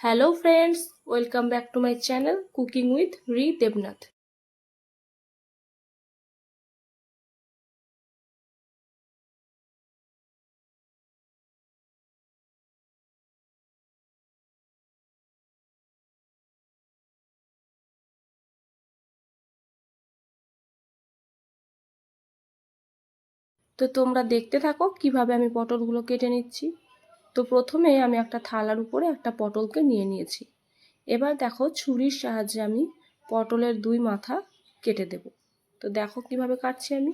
Hello friends welcome back to my channel cooking with রি দেবনাথ তো তোমরা দেখতে থাকো কীভাবে আমি পটলগুলো কেটে নিচ্ছি। তো প্রথমে আমি একটা থালার উপরে একটা পটলকে নিয়ে নিয়েছি। এবার দেখো ছুরির সাহায্যে আমি পটলের দুই মাথা কেটে দেব। তো দেখো কীভাবে কাটছি আমি।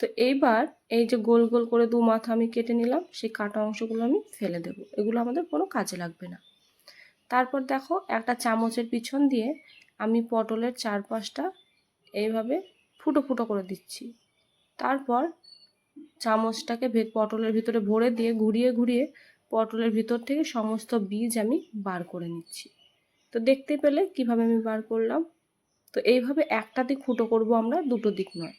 তো এইবার এই যে গোল গোল করে দু মাথা আমি কেটে নিলাম, সেই কাটা অংশগুলো আমি ফেলে দেব। এগুলো আমাদের কোনো কাজে লাগবে না। তারপর দেখো একটা চামচের পিছন দিয়ে আমি পটলের চারপাশটা এইভাবে ফুটো ফুটো করে দিচ্ছি। তারপর চামচটাকে ভে পটলের ভিতরে ভরে দিয়ে ঘুরিয়ে ঘুরিয়ে পটলের ভিতর থেকে সমস্ত বীজ আমি বার করে নিচ্ছি। তো দেখতে পেলে কীভাবে আমি বার করলাম? তো এইভাবে একটা দিক ফুটো করব আমরা, দুটো দিক নয়।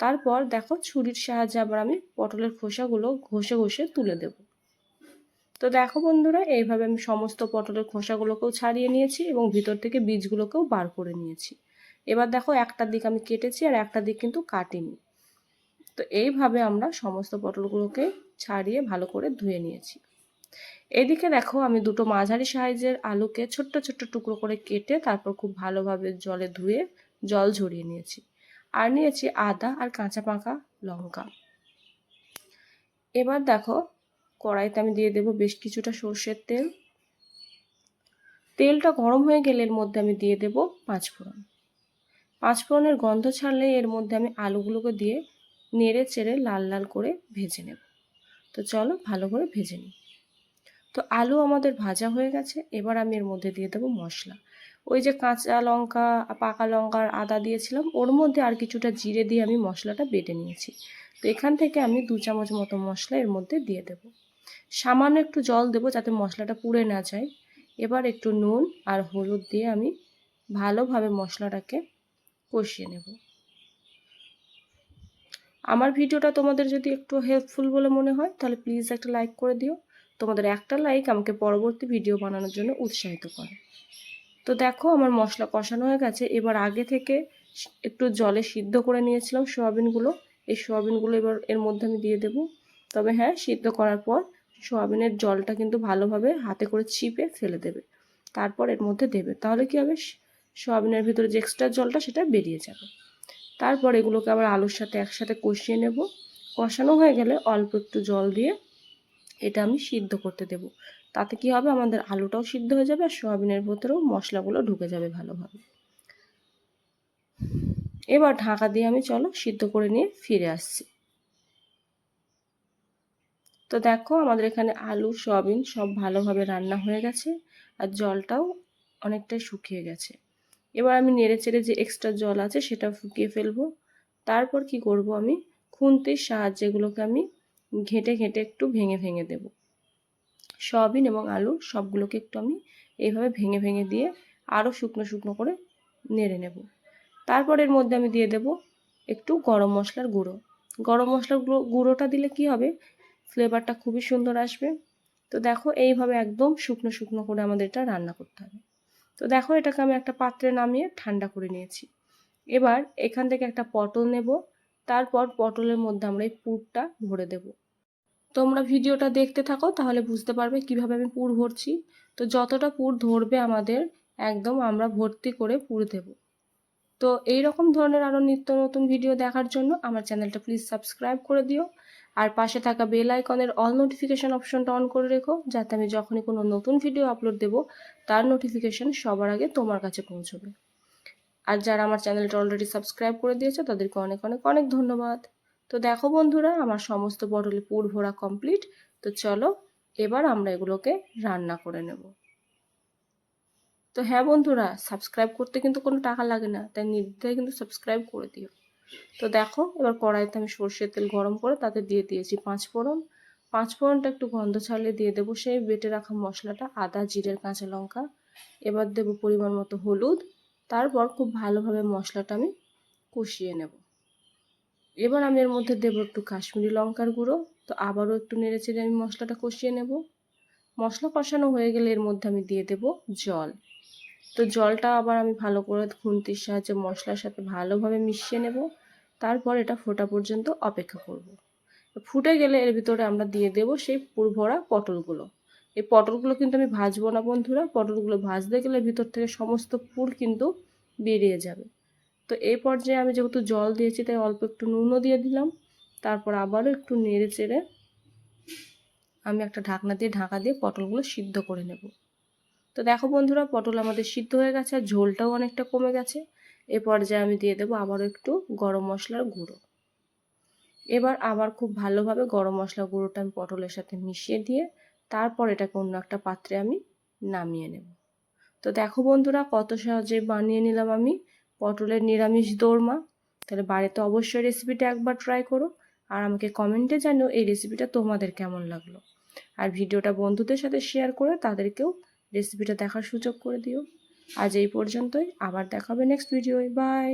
তারপর দেখো ছুরির সাহায্যে আবার আমি পটলের খোসাগুলো ঘষে ঘষে তুলে দেব। তো দেখো বন্ধুরা, এইভাবে আমি সমস্ত পটলের খোসাগুলোকেও ছাড়িয়ে নিয়েছি এবং ভিতর থেকে বীজগুলোকেও বার করে নিয়েছি। এবার দেখো একটা দিক আমি কেটেছি আর একটা দিক কিন্তু কাটিনি। তো এইভাবে আমরা সমস্ত পটলগুলোকে ছাড়িয়ে ভালো করে ধুয়ে নিয়েছি। এদিকে দেখো আমি দুটো মাঝারি সাইজের আলুকে ছোট্ট ছোট্ট টুকরো করে কেটে তারপর খুব ভালোভাবে জলে ধুয়ে জল ঝরিয়ে নিয়েছি। আর নিয়েছি আদা আর কাঁচা পাকা লঙ্কা। এবার দেখো কড়াইতে আমি দিয়ে দেব বেশ কিছুটা সর্ষের তেল। তেলটা গরম হয়ে গেলে এর মধ্যে আমি দিয়ে দেব পাঁচফোড়ন। পাঁচফোড়নের গন্ধ ছাড়লে এর মধ্যে আমি আলুগুলোকে দিয়ে নেড়ে চেড়ে লাল লাল করে ভেজে নেব। তো চলো ভালো করে ভেজে নিই। তো আলু আমাদের ভাজা হয়ে গেছে, এবার আমি এর মধ্যে দিয়ে দেবো মশলা। ওই যে কাঁচা লঙ্কা, পাকা লঙ্কার আদা দিয়েছিলাম, ওর মধ্যে আর কিছুটা জিরে দিয়ে আমি মশলাটা বেটে নিয়েছি। তো এখান থেকে আমি দু চামচ মতো মশলা এর মধ্যে দিয়ে দেব। সামান্য একটু জল দেব যাতে মশলাটা পুড়ে না যায়। এবার একটু নুন আর হলুদ দিয়ে আমি ভালোভাবে মশলাটাকে কষিয়ে নেব। আমার ভিডিওটা তোমাদের যদি একটু হেল্পফুল বলে মনে হয়, তাহলে প্লিজ একটা লাইক করে দিও। তোমাদের একটা লাইক আমাকে পরবর্তী ভিডিও বানানোর জন্য উৎসাহিত করে। তো দেখো, আমার মশলা কষানো হয়ে গেছে। এবার আগে থেকে একটু জলে সিদ্ধ করে নিয়েছিলাম সোয়াবিনগুলো। এই সোয়াবিনগুলো এবার এর মধ্যে আমি দিয়ে দেব। তবে হ্যাঁ সিদ্ধ করার পর সোয়াবিনের জলটা কিন্তু ভালোভাবে হাতে করে চিপে ফেলে দেবে। তারপর এর মধ্যে দেবে। তাহলে কি হবে? সোয়াবিনের ভিতরে যে এক্সট্রা জলটা, সেটা বেরিয়ে যাবে। তারপর এগুলোকে আবার আলুর সাথে একসাথে কষিয়ে নেব। কষানো হয়ে গেলে অল্প একটু জল দিয়ে এটা আমি সিদ্ধ করতে দেব। তাতে কি হবে? আমাদের আলুটাও সিদ্ধ হয়ে যাবে আর সোয়াবিনের ভেতরেও মশলাগুলো ঢুকে যাবে ভালোভাবে। এবার ঢাকা দিয়ে আমি চলো সিদ্ধ করে নিয়ে ফিরে আসছি। তো দেখো আমাদের এখানে আলু, সয়াবিন সব ভালোভাবে রান্না হয়ে গেছে আর জলটাও অনেকটাই শুকিয়ে গেছে। এবার আমি নেড়ে চেড়ে যে এক্সট্রা জল আছে সেটা ফুকিয়ে ফেলব। তারপর কি করব আমি? খুন্তির সাহায্যে এগুলোকে আমি ঘেঁটে ঘেঁটে একটু ভেঙে ভেঙে দেব। সয়াবিন এবং আলু সবগুলোকে একটু আমি এইভাবে ভেঙে ভেঙে দিয়ে আরও শুকনো শুকনো করে নেড়ে নেব। তারপর এর মধ্যে আমি দিয়ে দেব একটু গরম মশলার গুঁড়ো। গরম মশলার গুঁড়োটা দিলে কি হবে? ফ্লেভারটা খুবই সুন্দর আসবে। তো দেখো এইভাবে একদম শুকনো শুকনো করে আমাদের এটা রান্না করতে হবে। তো দেখো এটাকে আমি একটা পাত্রে নামিয়ে ঠান্ডা করে নিয়েছি। এবার এখান থেকে একটা পটল নেব, তারপর পটলের মধ্যে আমরা এই পুরটা ভরে দেব। তোমরা ভিডিওটা দেখতে থাকো, তাহলে বুঝতে পারবে কীভাবে আমি পুর ভরছি। তো যতটা পুর ধরবে আমাদের, একদম আমরা ভর্তি করে পুর দেব। তো এই রকম ধরনের আরও নিত্য নতুন ভিডিও দেখার জন্য আমার চ্যানেলটা প্লিজ সাবস্ক্রাইব করে দিও। আর পাশে থাকা বেল আইকনের অল নোটিফিকেশান অপশনটা অন করে রেখো, যাতে আমি যখনই কোনো নতুন ভিডিও আপলোড দেব, তার নোটিফিকেশান সবার আগে তোমার কাছে পৌঁছবে। আর যারা আমার চ্যানেলটা অলরেডি সাবস্ক্রাইব করে দিয়েছে, তাদেরকে অনেক অনেক অনেক ধন্যবাদ। তো দেখো বন্ধুরা, আমার সমস্ত বটলে পুর ভরা কমপ্লিট তো চলো, এবার আমরা এগুলোকে রান্না করে নেব। তো হ্যাঁ বন্ধুরা সাবস্ক্রাইব করতে কিন্তু কোনো টাকা লাগে না, তাই নির্দ্বিধায় কিন্তু সাবস্ক্রাইব করে দিও। তো দেখো, এবার কড়াইতে আমি সর্ষের তেল গরম করে তাতে দিয়ে দিয়েছি পাঁচ ফোড়ন। পাঁচ ফোড়নটা একটু গন্ধ ছাড়লে দিয়ে দেবো সেই বেটে রাখা মশলাটা, আদা, জিরের কাঁচা লঙ্কা। এবার দেবো পরিমাণ মতো হলুদ। তারপর খুব ভালোভাবে মশলাটা আমি কষিয়ে নেব। এবার আমি এর মধ্যে দেবো একটু কাশ্মীরি লঙ্কার গুঁড়ো। তো আবারও একটু নেড়ে চেড়ে আমি মশলাটা কষিয়ে নেব। মশলা কষানো হয়ে গেলে এর মধ্যে আমি দিয়ে দেব জল। তো জলটা আবার আমি ভালো করে খুন্তির সাহায্যে মশলার সাথে ভালোভাবে মিশিয়ে নেব। তারপর এটা ফোটা পর্যন্ত অপেক্ষা করব। ফুটে গেলে এর ভিতরে আমরা দিয়ে দেব সেই পুরভরা পটলগুলো। এই পটলগুলো কিন্তু আমি ভাজবো না বন্ধুরা, পটলগুলো ভাজতে গেলে ভিতর থেকে সমস্ত পুর কিন্তু বেরিয়ে যাবে। তো এই পর্যায়ে আমি যেহেতু জল দিয়েছি, তাই অল্প একটু নুনও দিয়ে দিলাম। তারপর আবারও একটু নেড়ে চেড়ে আমি একটা ঢাকনা দিয়ে ঢাকা দিয়ে পটলগুলো সিদ্ধ করে নেব। তো দেখো বন্ধুরা, পটল আমাদের সিদ্ধ হয়ে গেছে আর ঝোলটাও অনেকটা কমে গেছে। এ পর্যায়ে আমি দিয়ে দেবো আবারও একটু গরম মশলার গুঁড়ো। এবার আবার খুব ভালোভাবে গরম মশলা গুঁড়োটা আমি পটলের সাথে মিশিয়ে দিয়ে তারপর এটাকে অন্য একটা পাত্রে আমি নামিয়ে নেব। তো দেখো বন্ধুরা, কত সহজে বানিয়ে নিলাম আমি পটলের নিরামিষ দোরমা। তাহলে বাড়িতে অবশ্যই রেসিপিটা একবার ট্রাই করো আর আমাকে কমেন্টে জানিও এই রেসিপিটা তোমাদের কেমন লাগল। আর ভিডিওটা বন্ধুদের সাথে শেয়ার করে তাদেরকেও রেসিপিটা দেখার সুযোগ করে দিও। আজ এই পর্যন্তই। আবার দেখাবে নেক্সট ভিডিওয় বাই